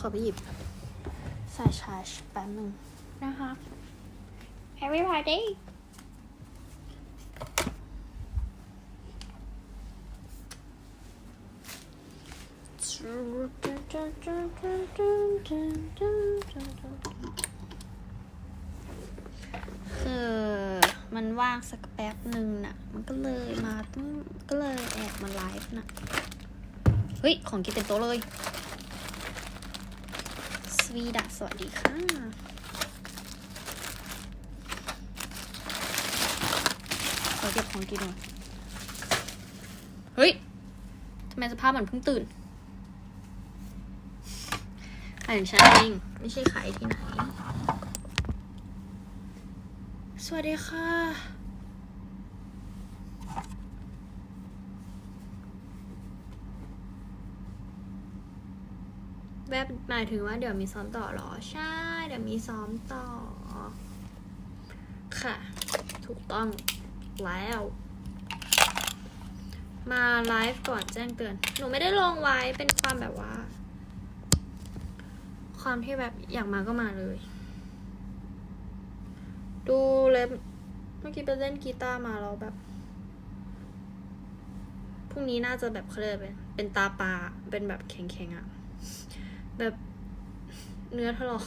ขอไปหยิบสายชาร์จแป๊บนึงนะคะ everybody คือมันว่างสักแป๊บหนึ่งน่ะ มันก็เลยมาต้องก็เลยแอบมาไลฟ์น่ะ เฮ้ย ของกินเต็มโต๊ะเลยส วีดะสวัสดีค่ะ ขอเก็บของกินหน่อยเฮ้ย ทำไมสภาพมือนเพิ่งตื่นใครถึงฉันเอง ไม่ใช่ใครที่ไหน สวัสดีค่ะ แวบหมายถึงว่าเดี๋ยวมีซ้อมต่อเหรอ ใช่ เดี๋ยวมีซ้อมต่อ ค่ะ ถูกต้องแล้ว มาไลฟ์ก่อนแจ้งเตือน หนูไม่ได้ลงไว้เป็นความแบบว่า ความที่แบบอยากมาก็มาเลย ดูเล็บเมื่อกี้ไปเล่นกีตาร์มาแล้วแบบพรุ่งนี้น่าจะแบบเขาเรียกอะไรเป็นเป็นตาปลาเป็นแบบแข็งๆอะ่ะ แบบเนื้อถลอก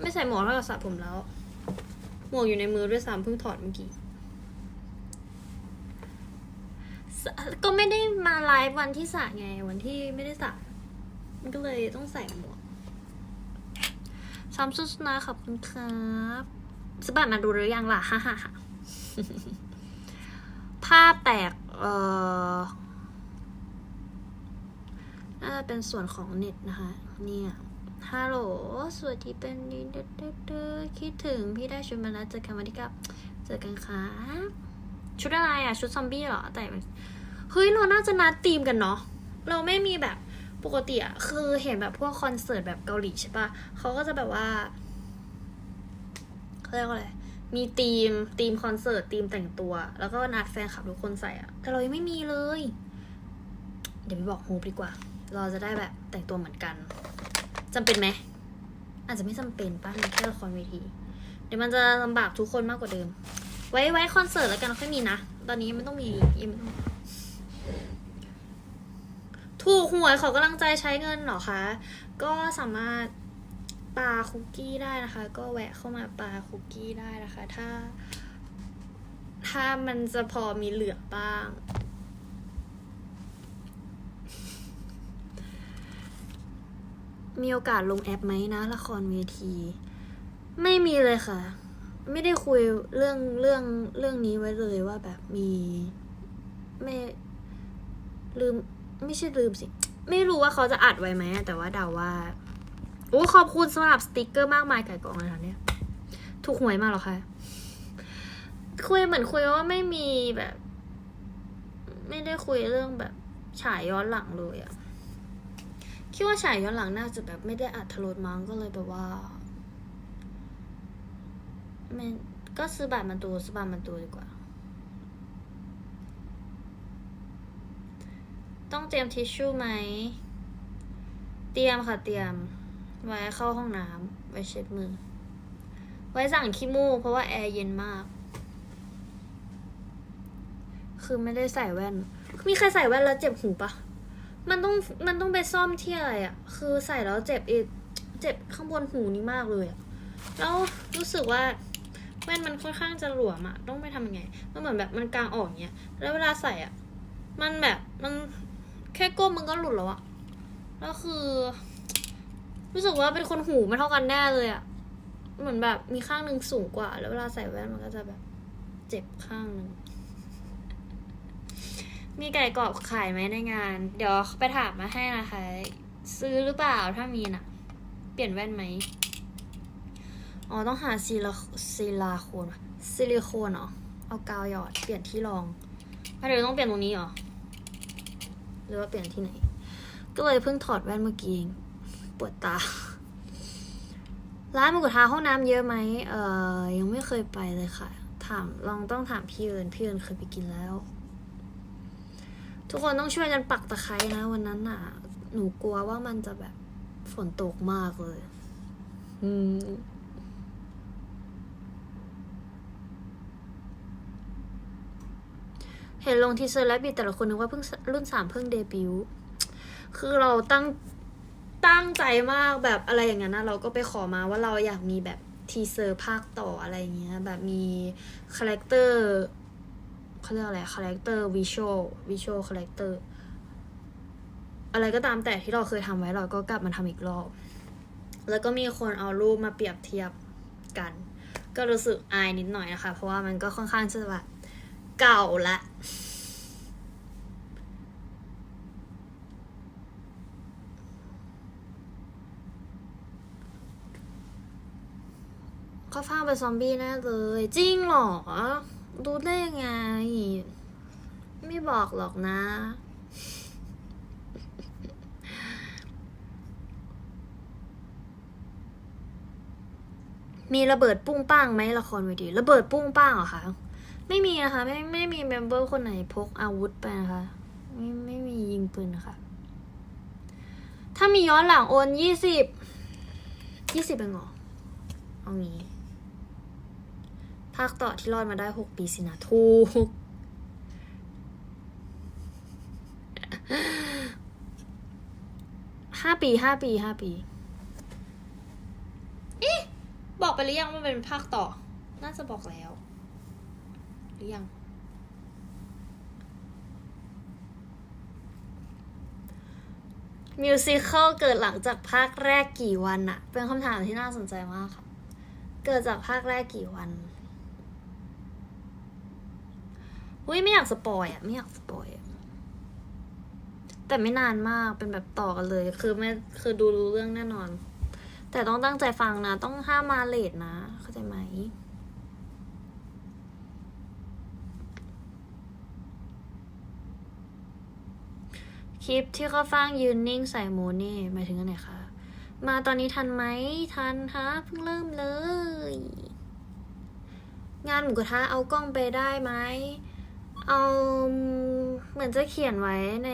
ไม่ใส่หมวกเท่ากับสระผมแล้ว หมวกอยู่ในมือด้วยซ้ำเพิ่งถอดเมื่อกี้ ก็ไม่ได้มาไลฟ์วันที่สระไง วันที่ไม่ได้สระมันก็เลยต้องใส่หมวกซ้ำสุดนะขอบคุณครับสบัดมาดูหรือยังล่ะฮ่าฮ่าฮ่าภาพแตก เอ่อ น่าจะเป็นส่วนของเน็ตนะคะ เนี่ย ฮัลโหล สวัสดีเป็นดีเด็ดเด้อคิดถึงพี่ได้ชุดมาแล้วเจอกันวันที่กับ เจอกันค่ะชุดอะไรอะชุดซอมบี้เหรอ แต่เฮ้ย เราน่าจะนัดทีมกันเนาะ เราไม่มีแบบปกติอะคือเห็นแบบพวกคอนเสิร์ตแบบเกาหลีใช่ปะเขาก็จะแบบว่าเขาเรียกว่าอะไร มีทีมทีมคอนเสิร์ตทีมแต่งตัว แล้วก็นัดแฟนคลับทุกคนใส่อะแต่เรายังไม่มีเลย เดี๋ยวไปบอกฮูปดีกว่า เราจะได้แบบแต่งตัวเหมือนกันจำเป็นไหม อาจจะไม่จำเป็นป้ามันแค่ละครเวที เดี๋ยวมันจะลำบากทุกคนมากกว่าเดิม ไว้ไว้คอนเสิร์ตแล้วกันค่อยมีนะ ตอนนี้ยังไม่ต้องมียังไม่ต้องถูกหวยขอกำลังใจใช้เงินหรอคะ ก็สามารถปาคุกกี้ได้นะคะ ก็แวะเข้ามาปาคุกกี้ได้นะคะ ถ้า ถ้ามันจะพอมีเหลือบ้าง มีโอกาสลงแอปไหมนะ ละครเวที ไม่มีเลยค่ะ ไม่ได้คุยเรื่องเรื่องเรื่องนี้ไว้เลยว่าแบบมีไม่ลืมไม่ใช่ลืมสิ ไม่รู้ว่าเขาจะอัดไว้ไหมแต่ว่าเดาว่าโอ้ขอบคุณสำหรับสติกเกอร์มากมายไก่กองเลยค่ะเนี่ยถูกหวยมากหรอคะคุยเหมือนคุยว่าไม่มีแบบ ไม่ได้คุยเรื่องแบบฉายย้อนหลังเลยอะ คิดว่าฉายย้อนหลังน่าจะแบบไม่ได้อัดทรดมั้งก็เลยแบบว่าไม่ก็ซื้อบัตรมาดูซื้อบัตรมาดูดีกว่า ต้องเตรียมทิชชู่ไหม เตรียมค่ะเตรียม ไว้เข้าห้องน้ำไว้เช็ดมือ ไว้สั่งขี้มูกเพราะว่าแอร์เย็นมาก คือไม่ได้ใส่แว่น มีใครใส่แว่นแล้วเจ็บหูปะ มันต้องมันต้องไปซ่อมที่อะไรอะ่ะ คือใส่แล้วเจ็บเอเจ็บข้างบนหูนี้มากเลยอะ่ะ แล้วรู้สึกว่าแว่นมันค่อนข้างจะหลวมอะ่ะ ต้องไปทำยังไง มันเหมือนแบบมันกลางออกเนี้ย แล้วเวลาใส่อะ่ะ มันแบบมันแค่ก้มมันก็หลุดแล้วอะ่ะ แล้วคือ รู้สึกว่าเป็นคนหูไม่เท่ากันแน่เลยอะ่ะ เหมือนแบบมีข้างหนึ่งสูงกว่า แล้วเวลาใส่แว่นมันก็จะแบบ เจ็บข้างหนึ่ง มีไก่กรอบขายไหมในงาน เดี๋ยวไปถามมาให้นะคะ ซื้อหรือเปล่าถ้ามีน่ะเปลี่ยนแว่นไหมอ๋อต้องหาซิลาซิลาโคนซิลิโคนเหรอเอากาวหยอดเปลี่ยนที่รองอะเดี๋ยวต้องเปลี่ยนตรงนี้เหรอหรือว่าเปลี่ยนที่ไหน ก็เลยเพิ่งถอดแว่นเมื่อกี้เองปวดตา ร้านหมูกรทะห้องน้ำเยอะไหมเออยังไม่เคยไปเลยค่ะ ถามลองต้องถามพี่เอิญพี่เอิญเคยไปกินแล้ว ทุกคนต้องช่วยกันปักตะไคร้นะ วันนั้นน่ะ หนูกลัวว่ามันจะแบบฝนตกมากเลย อืมเห็นลงทีเซอร์และบีแต่ละคนนึกว่าเพิ่งรุ่นสามเพิ่งเดบิวต์คือเราตั้งตั้งใจมากแบบอะไรอย่างนั้นนะเราก็ไปขอมาว่าเราอยากมีแบบทีเซอร์ภาคต่ออะไรเงี้ย แบบมีคาแรคเตอร์ เขาเรียกอะไรคาแรคเตอร์วิชวลวิชวลคาแรคเตอร์อะไรก็ตามแต่ที่เราเคยทำไว้เราก็กลับมาทำอีกรอบ แล้วก็มีคนเอารูปมาเปรียบเทียบกัน ก็รู้สึกอายนิดหน่อยนะคะ เพราะว่ามันก็ค่อนข้างจะแบบเก่าละเขาฟังเป็นซอมบี้แน่เลย จริงเหรอ ดูได้ยังไง ไม่บอกหรอกนะ มีระเบิดปุ้งป้างไหมละครเวทีระเบิดปุ้งป้างเหรอคะ ไม่มีนะคะ ไม่ไม่มีเมมเบอร์คนไหนพกอาวุธไปนะคะ ไม่ไม่มียิงปืนนะคะ ถ้ามีย้อนหลังโอนยี่สิบยี่สิบเป็นหรอเอางี้ ภาคต่อที่รอดมาได้หกปีสินะถูกห้าปีห้าปีห้าปีเอ๊ะบอกไปหรือยังว่ามันเป็นภาคต่อ น่าจะบอกแล้ว หรือยัง มิวสิควลเกิดหลังจากภาคแรกกี่วันอะเป็นคำถามที่น่าสนใจมากค่ะ เกิดจากภาคแรกกี่วัน อุ้ยไม่อยากสปอยอะไม่อยากสปอยอะแต่ไม่นานมากเป็นแบบต่อกันเลย คือไม่คือดูรู้เรื่องแน่นอน แต่ต้องตั้งใจฟังนะ ต้องห้ามมาเลทนะ เข้าใจไหมคลิปที่เขาฟังยืนนิ่งใส่โมเน่หมายถึงอันไหนคะ มาตอนนี้ทันไหมทันฮะเพิ่งเริ่มเลย งานหมูกระทะเอากล้องไปได้ไหม เอาเหมือนจะเขียนไว้ใน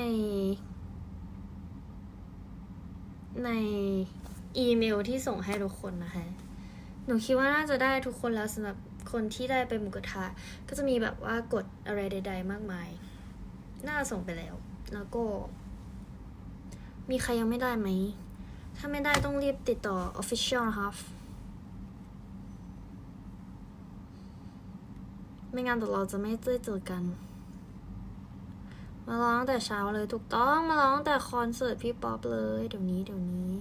ในอีเมลที่ส่งให้ทุกคนนะคะ หนูคิดว่าน่าจะได้ทุกคนแล้วสำหรับคนที่ได้ไปหมูกระทะก็จะมีแบบว่ากดอะไรใด ๆ มากมาย น่าส่งไปแล้ว แล้วก็ มีใครยังไม่ได้ไหม ถ้าไม่ได้ต้องรีบติดต่อ Official นะคะ ไม่งั้นเดี๋ยวเราจะไม่ได้เจอกัน มาร้องตั้งแต่เช้าเลยถูกต้องมาร้องตั้งแต่คอนเสิร์ตพี่ป๊อปเลยเดี๋ยวนี้เดี๋ยวนี้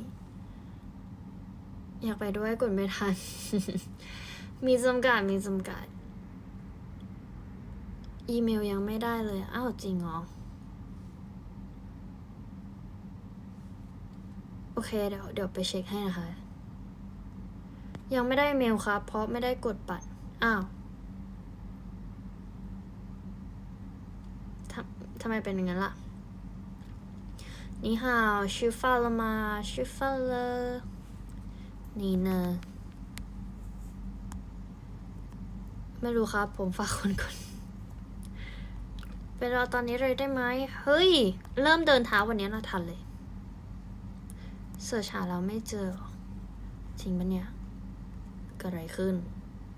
อยากไปด้วยกดไม่ทัน มีจำกัดมีจำกัด อีเมลยังไม่ได้เลยอ้าวจริงเหรอโอเคเดี๋ยวเดี๋ยวไปเช็คให้นะคะ ยังไม่ได้เมลครับ เพราะไม่ได้กดบัตรอ้าว ทำไมเป็นอย่างนั้นล่ะนี่ฮาวชื่อฟาลมาชื่อฟาเลนี่เนอไม่รู้ครับ ผมฝากคนก่อนเป็นเราตอนนี้เลยได้ไหม เฮ้ย เริ่มเดินเท้าวันนี้เราทันเลย เสิร์ชหาเราไม่เจอหรอจริงปะเนี่ยเกิดอะไรขึ้น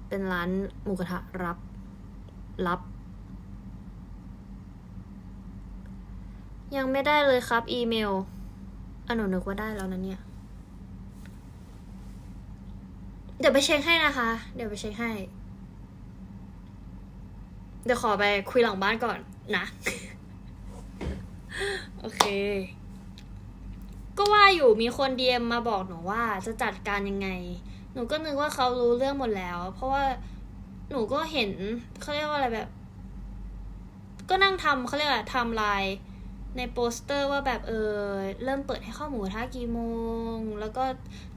เป็นร้านหมูกระทะรับ รับ ยังไม่ได้เลยครับ อีเมลอันหนูนึกว่าได้แล้วนะเนี่ย เดี๋ยวไปเช็คให้นะคะ เดี๋ยวไปเช็คให้ เดี๋ยวขอไปคุยหลังบ้านก่อนนะ โอเค ก็ว่าอยู่มีคนดีเอ็มมาบอกหนูว่าจะจัดการยังไง หนูก็นึกว่าเขารู้เรื่องหมดแล้ว เพราะว่าหนูก็เห็นเขาเรียกว่าอะไรแบบ ก็นั่งทำเขาเรียกว่าไทำลาย ในโปสเตอร์ว่าแบบเออเริ่มเปิดให้เข้าหมูกระทะกี่โมง แล้วก็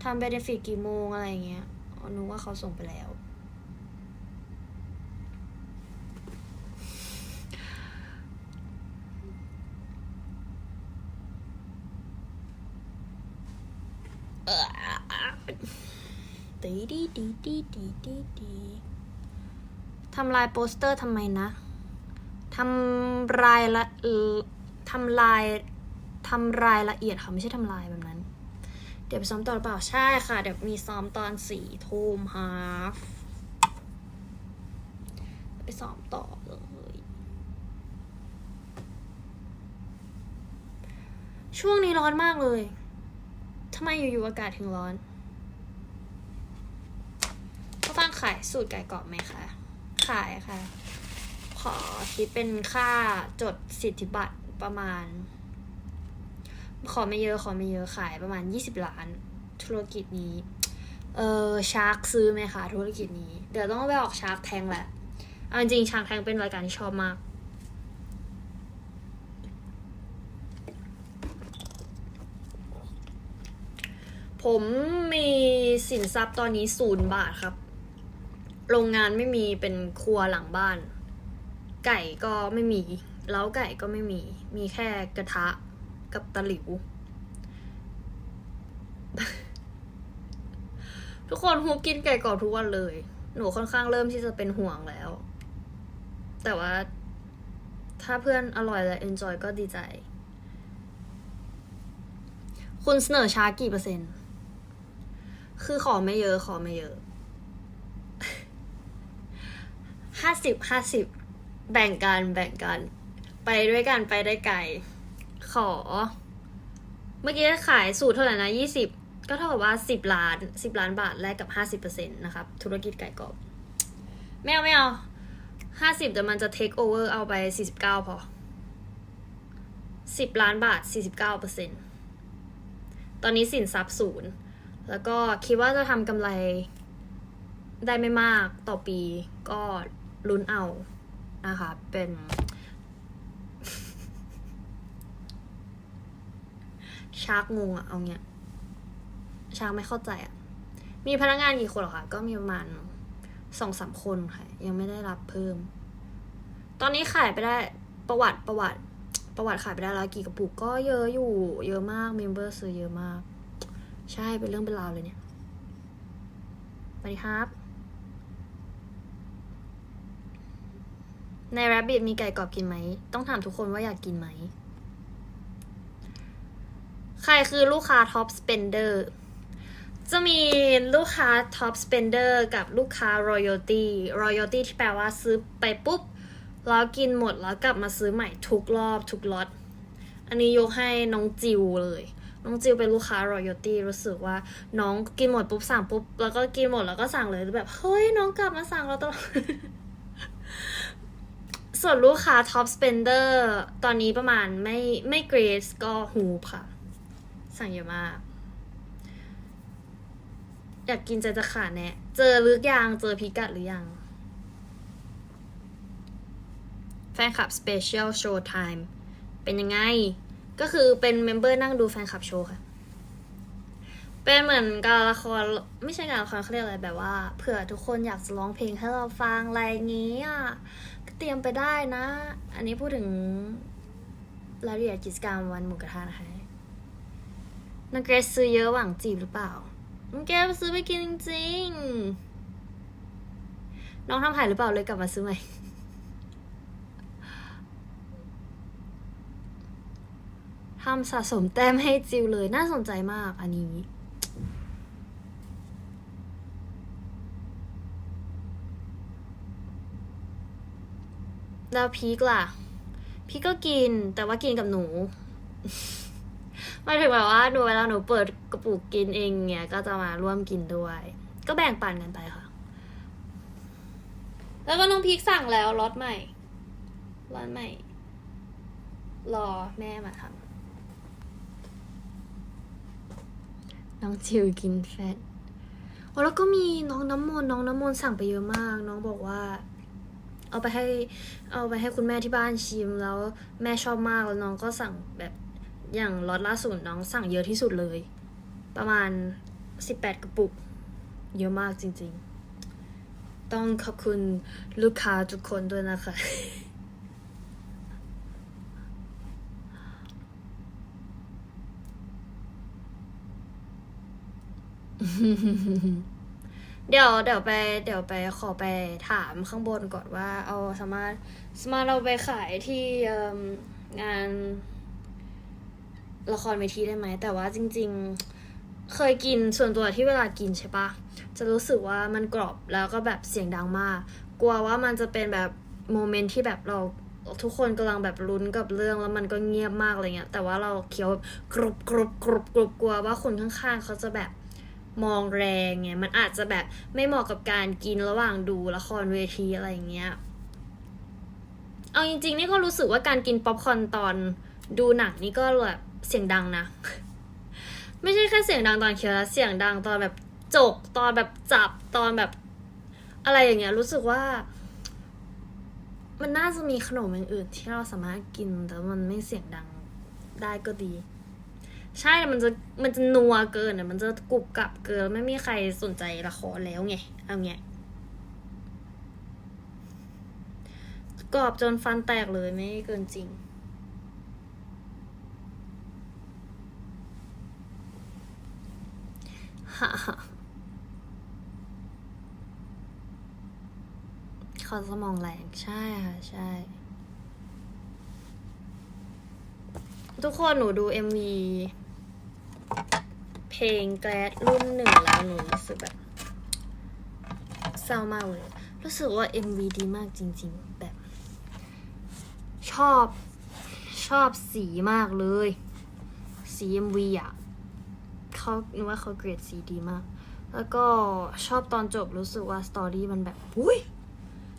ทำเบเนฟิตกี่โมงอะไรอย่างเงี้ยอ๋อหนูว่าเขาส่งไปแล้วดีดีดีดีดีดีดีทำลายโปสเตอร์ทำไมนะ ทำลายละ ทำลายทำรายละเอียดค่ะ ไม่ใช่ทำลายแบบนั้น เดี๋ยวไปซ้อมต่อหรือเปล่าใช่ค่ะ เดี๋ยวมีซ้อมตอนสี่ทุ่มฮาฟไปซ้อมต่อเลยช่วงนี้ร้อนมากเลยทำไมอยู่ๆอากาศถึงร้อนก็ฟังขายสูตรไก่กรอบไหมคะ ขายค่ะ ขอคิดเป็นค่าจดสิทธิบัตร ประมาณ ขอไม่เยอะขอไม่เยอะขายประมาณ 20 ล้าน ธุรกิจนี้ เออชาร์กซื้อไหมคะธุรกิจนี้ เดี๋ยวต้องไปออกชาร์กแทงแหละเอาจริงชาร์กแทงเป็นรายการที่ชอบมาก ผมมีสินทรัพย์ตอนนี้ศูนย์บาทครับ โรงงานไม่มีเป็นครัวหลังบ้าน ไก่ก็ไม่มี เล้าไก่ก็ไม่มี มีแค่กระทะกับตะหลิว ทุกคนฮูบกินไก่กรอบทุกวันเลย หนูค่อนข้างเริ่มที่จะเป็นห่วงแล้ว แต่ว่าถ้าเพื่อนอร่อยและ enjoy ก็ดีใจ คุณเสนอช้ากี่เปอร์เซ็นต์ คือขอไม่เยอะ ขอไม่เยอะ ห้าสิบห้าสิบ แบ่งกัน แบ่งกัน ไปด้วยกันไปได้ไกล ขอ เมื่อกี้ขายสูตรเท่าไหร่นะยี่สิบก็เท่ากับว่าสิบล้านสิบล้านบาทแลกกับห้าสิบเปอร์เซ็นต์นะครับ ธุรกิจไก่กรอบ ไม่เอาไม่เอาห้าสิบแต่มันจะเทคโอเวอร์เอาไปสี่สิบเก้าพอสิบล้านบาทสี่สิบเก้าเปอร์เซ็นต์ตอนนี้สินทรัพย์ศูนย์ แล้วก็คิดว่าจะทำกำไรได้ไม่มากต่อปีก็ลุ้นเอานะคะเป็น ชาร์กงงอะเอาเนี้ยชาร์กไม่เข้าใจอะมีพนักงานกี่คนหรอคะก็มีประมาณสองสามคนค่ะ ยังไม่ได้รับเพิ่ม ตอนนี้ขายไปได้ประวัติประวัติ ประวัติขายไปได้แล้วกี่กระปุกก็เยอะอยู่ เยอะมากเมมเบอร์ซื้อเยอะมาก ใช่เป็นเรื่องเป็นราวเลยเนี่ยสวัสดีครับใน Rabbit มีไก่กรอบกินไหม ต้องถามทุกคนว่าอยากกินไหม ใครคือลูกค้า Top Spender จะมีลูกค้า Top Spender กับลูกค้า Royalty Royalty ที่แปลว่าซื้อไปปุ๊บ แล้วกินหมดแล้วกลับมาซื้อใหม่ทุกรอบทุกล็อต อันนี้ยกให้น้องจิวเลย น้องจิวเป็นลูกค้า Royalty รู้สึกว่าน้องกินหมดปุ๊บสั่งปุ๊บ แล้วก็กินหมดแล้วก็สั่งเลยแบบ เฮ้ย น้องกลับมาสั่งเราตลอด ส่วนลูกค้า Top Spender ตอนนี้ประมาณไม่ไม่เกรสก็ฮูค่ะ สั่งเยอะมาก อยากกินใจจะขาดแน่เจอหรือยัง เจอพิกัดหรือยัง แฟนคลับ Special Show Time เป็นยังไง ก็คือเป็นเมมเบอร์นั่งดูแฟนคลับโชว์ค่ะ เป็นเหมือนการละครไม่ใช่การละครเขาเรียกอะไรแบบว่าเผื่อทุกคนอยากจะร้องเพลงให้เราฟังอะไรงงี้อะก็เตรียมไปได้นะ อันนี้พูดถึงรายละเอียดกิจกรรมวันหมูกระทะนะคะ น้องเกรซซื้อเยอะหวังจีบหรือเปล่า น้องเกรซซื้อไปกินจริงๆน้องทำหายหรือเปล่าเลยกลับมาซื้อใหม่ทำสะสมแต้มให้จิวเลยน่าสนใจมากอันนี้ แล้วพีกล่ะ พีกก็กินแต่ว่ากินกับหนู หมายถึงแบบว่าหนูเวลาหนูเปิดกระปุกกินเองเนี่ยก็จะมาร่วมกินด้วย ก็แบ่งปันกันไปค่ะ แล้วก็น้องพีกสั่งแล้วรสใหม่รสใหม่ รอแม่มาทำน้องจิวกินแฟตโอ้แล้วก็มีน้องน้ำมนต์น้องน้ำมนต์สั่งไปเยอะมาก น้องบอกว่าเอาไปให้เอาไปให้คุณแม่ที่บ้านชิมแล้วแม่ชอบมากแล้วน้องก็สั่งแบบ อย่างล็อตล่าสุดน้องสั่งเยอะที่สุดเลย ประมาณสิบแปดกระปุก เยอะมากจริงๆ ต้องขอบคุณลูกค้าทุกคนด้วยนะคะ เดี๋ยวเดี๋ยวไปเดี๋ยวไปขอไปถามข้างบนก่อนว่าเอาสามารถสามารถเราไปขายที่งาน ละครเวทีได้ไหม แต่ว่าจริง ๆ เคยกินส่วนตัวที่เวลากินใช่ปะจะรู้สึกว่ามันกรอบแล้วก็แบบเสียงดังมาก กลัวว่ามันจะเป็นแบบโมเมนต์ที่แบบเราทุกคนกำลังแบบลุ้นกับเรื่องแล้วมันก็เงียบมากอะไรเงี้ย แต่ว่าเราเคี้ยวกรุบกรุบกรุบกรุบกลัวว่าคนข้างๆเขาจะแบบมองแรงไงมันอาจจะแบบไม่เหมาะกับการกินระหว่างดูละครเวทีอะไรอย่างเงี้ย เอาจริงๆนี่ก็รู้สึกว่าการกินป๊อปคอร์นตอนดูหนังนี่ก็แบบ เสียงดังนะ ไม่ใช่แค่เสียงดังตอนเคี้ยวนะเสียงดังตอนแบบจกตอนแบบจับตอนแบบ อะไรอย่างเงี้ย รู้สึกว่า มันน่าจะมีขนมอย่างอื่น ที่เราสามารถกินแต่มันไม่เสียงดังได้ก็ดี ใช่แต่มันจะมันจะนัวเกินอะมันจะกรุบกรับเกินไม่มีใครสนใจละครแล้วไงเอาเงี้ยกรอบจนฟันแตกเลยไม่เกินจริง ฮ่าฮ่า เขาสมองแรงใช่ค่ะ ใช่ ทุกคนหนูดู MV เพลงแกลดรุ่นหนึ่งแล้วหนูรู้สึกแบบเศร้ามากเลย รู้สึกว่า MV ดีมากจริง ๆ แบบ ชอบชอบสีมากเลย สี MV อะ เขาหนูว่าเขาเกรดสีดีมาก แล้วก็ชอบตอนจบรู้สึกว่าสตอรี่มันแบบอุ้ย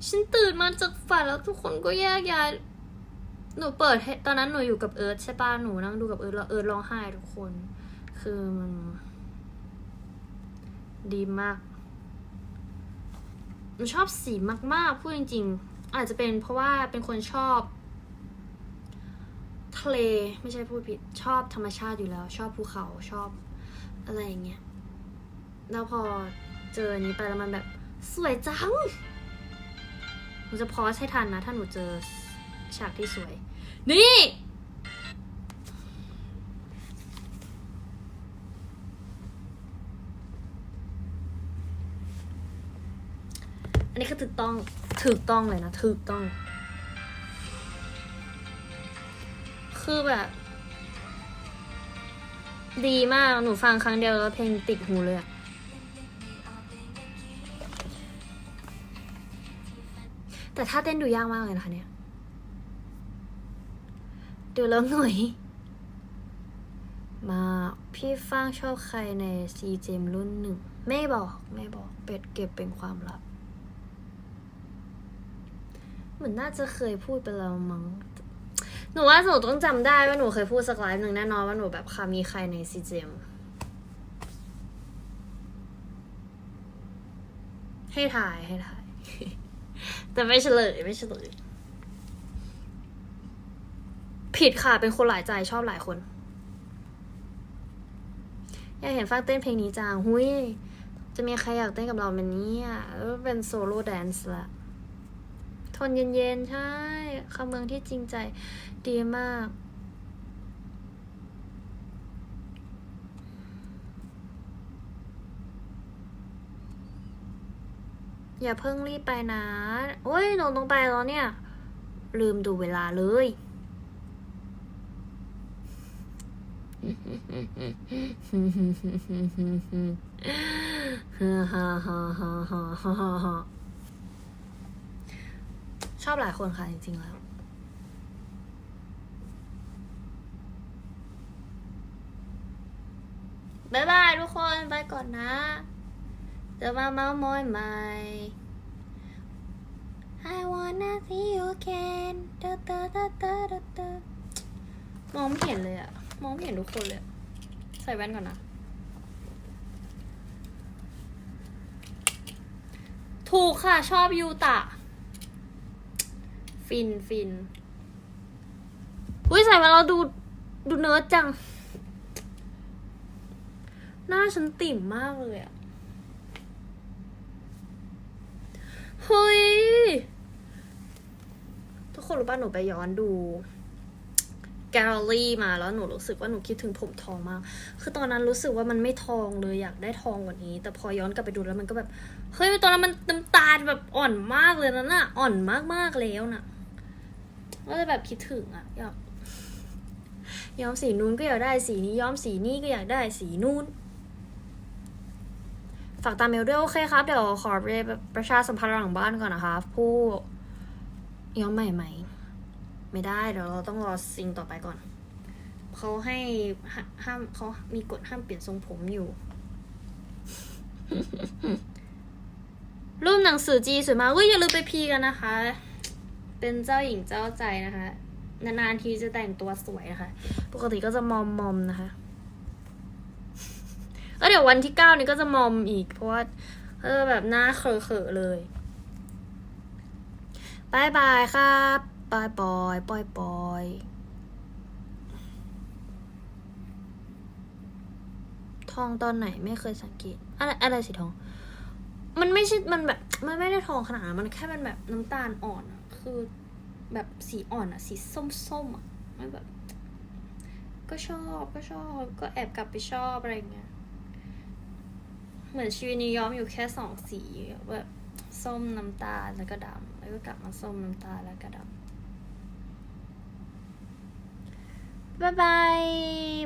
ฉันตื่นมาจากฝันแล้วทุกคนก็แยกย้ายหนูเปิดให้ตอนนั้นหนูอยู่กับเอิร์ธใช่ป่ะหนูนั่งดูกับเอิร์ธแล้วเอิร์ธร้องไห้ทุกคน คือมันดีมากหนูชอบสีมากๆพูดจริง ๆ อาจจะเป็นเพราะว่าเป็นคนชอบทะเลไม่ใช่พูดผิดชอบธรรมชาติอยู่แล้ว ชอบภูเขาชอบ อะไรอย่างเงี้ยแล้วพอเจออันนี้ไปแล้วมันแบบสวยจังหนูจะพอสให้ทันนะ ถ้าหนูเจอฉากที่สวย นี่อันนี้คือถูกต้อง ถูกต้องเลยนะ ถูกต้อง คือแบบ ดีมากหนูฟังครั้งเดียวแล้วเพลงติดหูเลยอะแต่ถ้าเต้นดูยากมากเลยนะคะเนี่ยดูแล้วหน่อย มาพี่ฟ้างชอบใครในซีเจมรุ่นหนึ่ง ไม่บอกไม่บอกเป็ดเก็บเป็นความลับ เหมือนน่าจะเคยพูดไปแล้วมั้ง หนูว่าหนูต้องจำได้ว่าหนูเคยพูดสักไลฟ์หนึ่งแน่นอนว่าหนูแบบค่ะมีใครในซีเจมให้ถ่ายให้ถ่าย แต่ไม่เฉลยไม่เฉลย ผิดค่ะเป็นคนหลายใจชอบหลายคน อยากเห็นฟางเต้นเพลงนี้จัง หุยจะมีใครอยากเต้นกับเราเป็นนี้อะแล้วเป็นโซโล่แดนซ์ละ ทนเย็นๆ ใช่คำเมืองที่จริงใจดีมาก อย่าเพิ่งรีบไปนะ โอ้ยหนูต้องไปแล้วเนี่ย ลืมดูเวลาเลยช อบหลายคนค่ะจริงๆแล้วบ๊ายบายทุกคน ไปก่อนนะเดี๋ยวมาเมาส์มอยใหม่ I wanna see you again เดอเดอเดอเดอเดอมองไม่เห็นเลยอะมองไม่เห็นทุกคนเลย ใส่แว่นก่อนนะ ถูกค่ะ ชอบยูตะ ฟินฟินอุ้ยใส่มาเราดูดูเนิร์ดจัง หน้าฉันติ่มมากเลยอะเฮ้ย ทุกคนรู้ป่ะหนูไปย้อนดูแกลเลอรี่มาแล้วหนูรู้สึกว่าหนูคิดถึงผมทองมาก คือตอนนั้นรู้สึกว่ามันไม่ทองเลยอยากได้ทองกว่านี้ แต่พอย้อนกลับไปดูแล้วมันก็แบบ เฮ้ยตอนนั้นมันน้ำตาลแบบอ่อนมากเลยนะน่ะอ่อนมากๆแล้วน่ะ ก็เลยแบบคิดถึงอะอยากย้อมสีนู้นก็อยากได้สีนี้ย้อมสีนี้ก็อยากได้สีนู้นฝากตามเมลด้วยโอเคครับ เดี๋ยวขอไปประชาสัมพันธ์หลังบ้านก่อนนะคะ ผู้ย้อมใหม่ไหม ไม่ได้เดี๋ยวเราต้องรอซิงต่อไปก่อน เขาให้ห้าห้ามเขามีกฎห้ามเปลี่ยนทรงผมอยู่ รูปหนังสือจีสวยมากเว้ยอย่าลืมไปพีกันนะคะ เป็นเจ้าหญิงเจ้าใจนะคะ นานๆทีจะแต่งตัวสวยนะคะ ปกติก็จะมอมมอมๆนะคะ ก็เดี๋ยววันที่เก้านี้ก็จะมอมอีก เพราะว่าเออแบบหน้าเขอะๆเลยบายบายครับบายบอยปอยปอยทองตอนไหนไม่เคยสังเกตอะไรอะไรสีทอง มันไม่ใช่ มันแบบ มันไม่ได้ทองขนาดนั้นมันแค่เป็นแบบน้ำตาลอ่อน คือแบบสีอ่อนอะสีส้มๆอะมันแบบ ก็ชอบก็ชอบก็แอบกลับไปชอบอะไรเงี้ยเหมือนชีวิตนี้ย้อมอยู่แค่สองสีแบบส้มน้ำตาลแล้วก็ดำแล้วก็กลับมาส้มน้ำตาลแล้วก็ดำบายบาย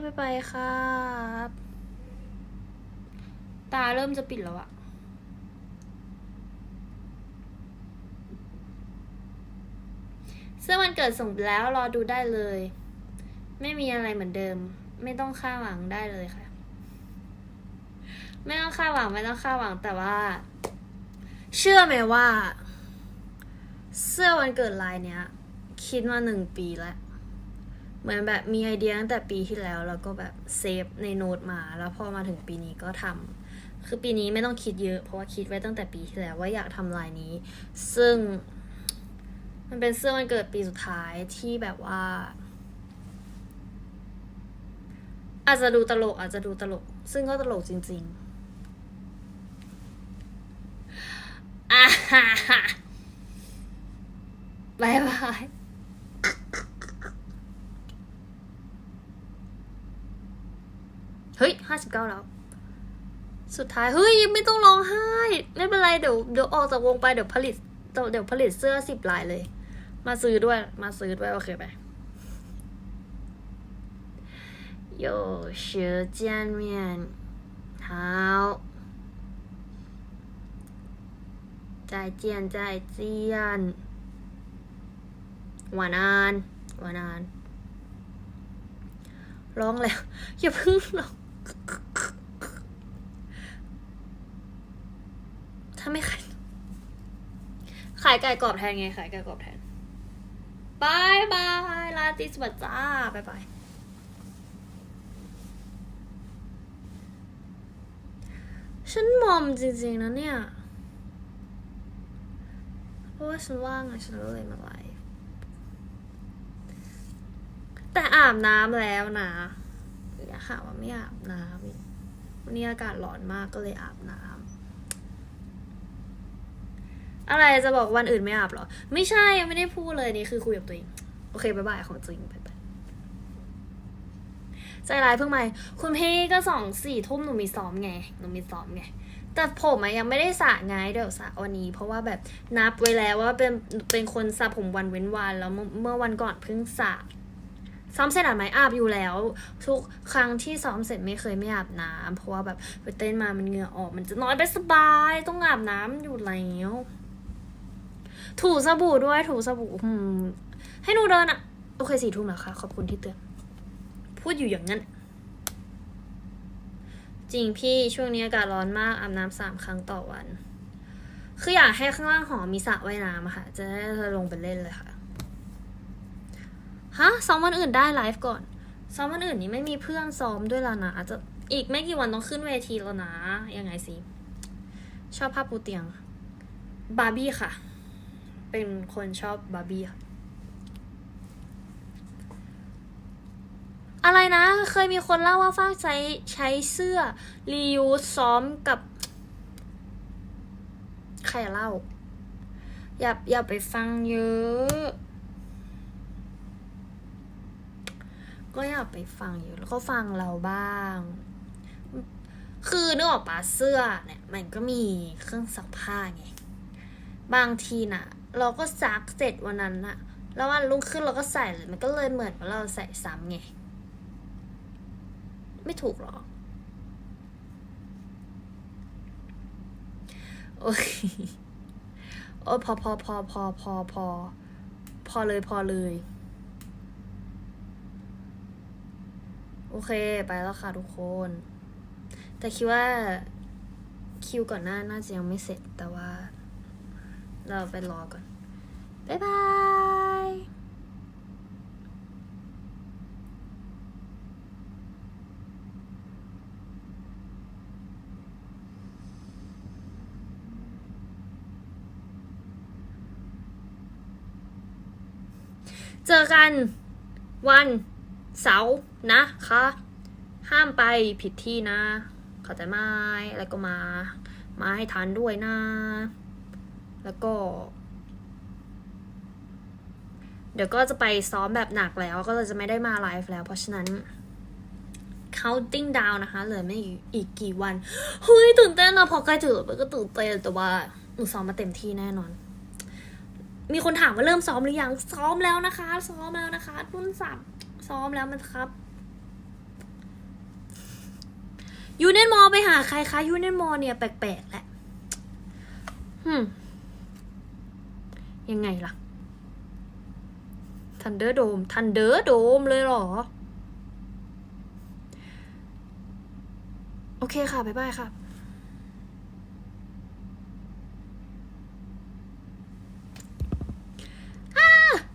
บายบายครับ ตาเริ่มจะปิดแล้วอะ เสื้อวันเกิดส่งแล้วรอดูได้เลย ไม่มีอะไรเหมือนเดิม ไม่ต้องคาดหวังได้เลยค่ะ ไม่ต้องคาดหวังไม่ต้องคาดหวังแต่ว่า เชื่อไหมว่า เสื้อวันเกิดลายเนี้ย คิดมาหนึ่งปีแล้วเหมือนแบบมีไอเดียตั้งแต่ปีที่แล้ว แล้วก็แบบเซฟในโน้ตมา แล้วพอมาถึงปีนี้ก็ทำคือปีนี้ไม่ต้องคิดเยอะ เพราะว่าคิดไว้ตั้งแต่ปีที่แล้วว่าอยากทำลายนี้ ซึ่ง มันเป็นเสื้อวันเกิดปีสุดท้ายที่แบบว่า อาจจะดูตลกอาจจะดูตลก ซึ่งก็ตลกจริงๆอ่าฮ่าฮ่าบายบายเฮ้ยห้าสิบเก้าแล้ว สุดท้าย เฮ้ยไม่ต้องร้องไห้ ไม่เป็นไร เดี๋ยวเดี๋ยวออกจากวงไปเดี๋ยวผลิต เดี๋ยวผลิตเสื้อสิบลายเลย มาซื้อด้วย มาซื้อด้วย โอเคไป 有时见面，好，再见再见，晚安晚安ร้องแล้ว อย่าเพิ่งร้อง ถ้าไม่ขายขายไก่กรอบแทนไง ขายไก่กรอบแทน บายบายลาตรีสวัสดิ์จ้าบายบายฉันมอมจริงๆนะเนี่ย เพราะว่าฉันว่างไงฉันก็เลยมาไลฟ์แต่อาบน้ำแล้วนะ อย่าหาว่าไม่อาบน้ำวันนี้อากาศร้อนมากก็เลยอาบน้ำ อะไรจะบอกวันอื่นไม่อาบเหรอ ไม่ใช่ยังไม่ได้พูดเลยนี่คือคุยกับตัวเอง โอเคบายบายของจริงบายบายใจร้ายเพิ่งมาคุณพี่ก็สองสี่ทุ่มหนูมีซ้อมไงหนูมีซ้อมไงแต่ผมอะยังไม่ได้สระไงเดี๋ยวสระวันนี้ เพราะว่าแบบนับไว้แล้วว่าเป็นเป็นคนสระผมวันเว้นวันแล้วเมื่อวันก่อนเพิ่งสระซ้อมเสร็จอาบไหมอาบอยู่แล้ว ทุกครั้งที่ซ้อมเสร็จไม่เคยไม่อาบน้ำเพราะว่าแบบไปเต้นมามันเหงื่อออก มันจะน้อนไปสบาย ต้องอาบน้ำอยู่แล้ว ถูสบู่ด้วยถูสบู่อืมให้หนูเดินอะโอเคสี่ทุ่มแล้วค่ะ ขอบคุณที่เตือน พูดอยู่อย่างนั้น จริงพี่ช่วงนี้อากาศร้อนมากอาบน้ำสามครั้งต่อวัน คืออยากให้ข้างล่างหอมีสระว่ายน้ำอะค่ะ จะได้ลงไปเล่นเลยค่ะฮะซ้อมวันอื่นได้ไลฟ์ก่อนซ้อมวันอื่นนี้ไม่มีเพื่อนซ้อมด้วยแล้วนะอาจจะอีกไม่กี่วันต้องขึ้นเวทีแล้วนะยังไงสิชอบภาพปูเตียง บาร์บี้ค่ะ เป็นคนชอบบาร์บี้ค่ะอะไรนะ เคยมีคนเล่าว่าฟ้าใช้ใช้เสื้อรียูซ้อมกับ ใครเล่า อย่าอย่าไปฟังเยอะ ก็อย่าไปฟังเยอะ แล้วก็ฟังเราบ้าง คือนึกออกปะเสื้อเนี่ย มันก็มีเครื่องซักผ้าไง บางทีน่ะ เราก็ซักเสร็จวันนั้นน่ะแล้ววันรุ่งขึ้นเราก็ใส่เลยมันก็เลยเหมือนว่าเราใส่ซ้ำไง ไม่ถูกหรอโอเคโอ้ยพอพอพอพอพอพอพอเลยพอเลย โอเคไปแล้วค่ะทุกคน แต่คิดว่าคิวก่อนหน้าน่าจะยังไม่เสร็จแต่ว่า เราไปรอก่อน บ๊ายบายเจอกันวันเสาร์นะคะ ห้ามไปผิดที่นะ เข้าใจไหมแล้วก็มา มาให้ทันด้วยนะ แล้วก็ เดี๋ยวก็จะไปซ้อมแบบหนักแล้ว ก็จะไม่ได้มาไลฟ์แล้ว เพราะฉะนั้น counting down นะคะ เหลือไม่อีกกี่วัน เฮ้ย ตื่นเต้นนะพอใกล้ถึงแล้วก็ตื่นเต้นแต่ว่าหนูซ้อมมาเต็มที่แน่นอน มีคนถามว่าเริ่มซ้อมหรือยัง ซ้อมแล้วนะคะ ซ้อมแล้วนะคะรุ่นสับซ้อมแล้วมันครับยูเน n มอไปหาใครคะยูเน n มอเนี่ยแปลกๆแหละฮึม ยังไงล่ะทันเดอร์โดมทันเดอร์โดมเลยเหรอ โอเคค่ะ บ๊ายบายค่ะ啊！Ah!